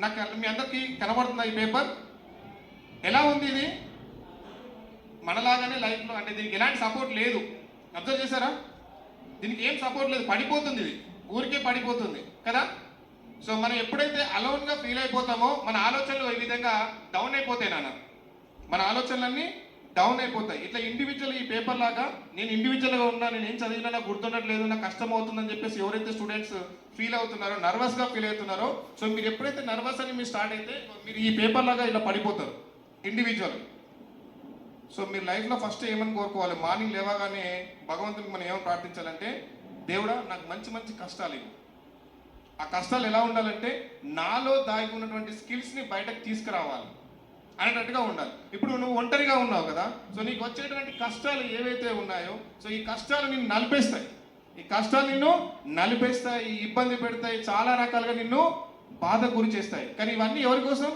నాకు మీ అందరికీ కనబడుతుందా ఈ పేపర్. ఎలా ఉంది ఇది? మనలాగానే లైఫ్లో అంటే దీనికి ఎలాంటి సపోర్ట్ లేదు. అబ్జర్వ్ చేశారా? దీనికి ఏం సపోర్ట్ లేదు. పడిపోతుంది ఇది. ఊరికే పడిపోతుంది. కదా? సో మనం ఎప్పుడైతే అలోన్గా ఫీల్ అయిపోతామో మన ఆలోచనలు ఈ విధంగా డౌన్ అయిపోతాయి నాన్న. మన ఆలోచనలన్నీ డౌన్ అయిపోతాయి. ఇట్లా ఇండివిజువల్ ఈ పేపర్ లాగా నేను ఇండివిజువల్గా ఉన్నా నేను ఏం చదివినా నాకు గుర్తుండట్లేదు నాకు కష్టం అవుతుందని చెప్పేసి ఎవరైతే స్టూడెంట్స్ ఫీల్ అవుతున్నారో నర్వస్గా ఫీల్ అవుతున్నారో సో మీరు ఎప్పుడైతే నర్వస్ అని మీరు స్టార్ట్ అయితే మీరు ఈ పేపర్ లాగా ఇలా పడిపోతారు ఇండివిజువల్ సో మీరు లైఫ్లో ఫస్ట్ ఏమని కోరుకోవాలి? మార్నింగ్ లేవగానే భగవంతునికి మనం ఏమని ప్రార్థించాలంటే దేవుడా నాకు మంచి మంచి కష్టాలు ఇవి ఆ కష్టాలు ఎలా ఉండాలంటే నాలో దాగి ఉన్నటువంటి స్కిల్స్ని బయటకు తీసుకురావాలి. అనేటట్టుగా ఉండాలి. ఇప్పుడు నువ్వు ఒంటరిగా ఉన్నావు కదా సో నీకు వచ్చేటువంటి కష్టాలు ఏవైతే ఉన్నాయో సో ఈ కష్టాలు నిన్ను నలిపేస్తాయి. ఈ కష్టాలు నిన్ను నలిపేస్తాయి ఇబ్బంది పెడతాయి చాలా రకాలుగా నిన్ను బాధ గురి చేస్తాయి. కానీ ఇవన్నీ ఎవరి కోసం?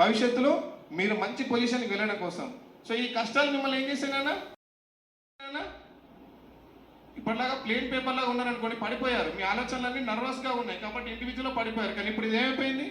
భవిష్యత్తులో మీరు మంచి పొజిషన్కి వెళ్ళడం కోసం. సో ఈ కష్టాలు మిమ్మల్ని ఏం చేశానా ఇప్పటిలాగా ప్లేన్ పేపర్లాగా ఉన్నారనుకోండి పడిపోయారు. మీ ఆలోచనలన్నీ నర్వస్గా ఉన్నాయి కాబట్టి ఇండివిజువల్ పడిపోయారు. కానీ ఇప్పుడు ఇది ఏమైపోయింది?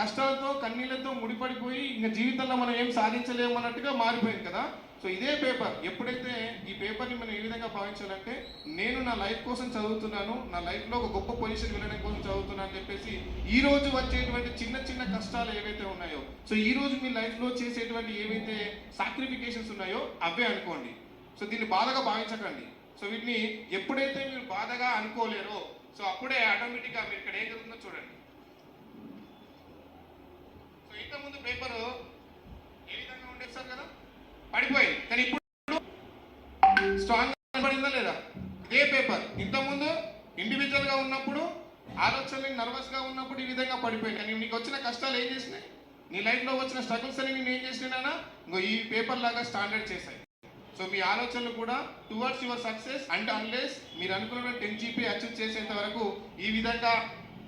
కష్టాలతో కన్నీళ్ళతో ముడిపడిపోయి ఇంకా జీవితంలో మనం ఏం సాధించలేము అన్నట్టుగా మారిపోయింది కదా. సో ఇదే పేపర్. ఎప్పుడైతే ఈ పేపర్ని మనం ఏ విధంగా భావించాలంటే నేను నా లైఫ్ కోసం చదువుతున్నాను నా లైఫ్లో ఒక గొప్ప పొజిషన్ వెళ్ళడం కోసం చదువుతున్నాను అని చెప్పేసి ఈ రోజు వచ్చేటువంటి చిన్న చిన్న కష్టాలు ఏవైతే ఉన్నాయో సో ఈ రోజు మీ లైఫ్లో చేసేటువంటి ఏవైతే సాక్రిఫికేషన్స్ ఉన్నాయో అవే అనుకోండి. సో దీన్ని బాధగా భావించకండి. సో వీటిని ఎప్పుడైతే మీరు బాధగా అనుకోలేరో సో అప్పుడే ఆటోమేటిక్గా మీరు ఇక్కడ ఏం జరుగుతుందో చూడండి. ఇంతకుముందు పేపర్ ఏ విధంగా ఉండేది సార్ కదా? పడిపోయింది. కానీ ఇప్పుడు స్ట్రాంగ్ పడిందా లేదా? ఇదే పేపర్. ఇంతకుముందు ఇండివిజువల్గా ఉన్నప్పుడు ఆలోచనలు నర్వస్గా ఉన్నప్పుడు ఈ విధంగా పడిపోయాయి కానీ నీకు వచ్చిన కష్టాలు ఏం చేసినాయి? నీ లైఫ్లో వచ్చిన స్ట్రగుల్స్ అని నేను ఏం చేసినా ఇంకో ఈ పేపర్ లాగా స్టాండర్డ్ చేశాయి. సో మీ ఆలోచనలు కూడా towards your success and unless మీరు అనుకున్న టెన్ జీపీ అచీవ్ చేసేంత వరకు ఈ విధంగా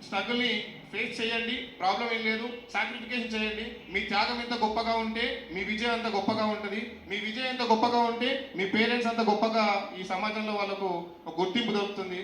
స్ట్రగుల్ని ఫేస్ చేయండి ప్రాబ్లం ఏం లేదు సాక్రిఫికేషన్ చేయండి. మీ త్యాగం ఎంత గొప్పగా ఉంటే మీ విజయం అంత గొప్పగా ఉంటుంది. మీ విజయం ఎంత గొప్పగా ఉంటే మీ పేరెంట్స్ అంత గొప్పగా ఈ సమాజంలో వాళ్ళకు ఒక గుర్తింపు దొరుకుతుంది.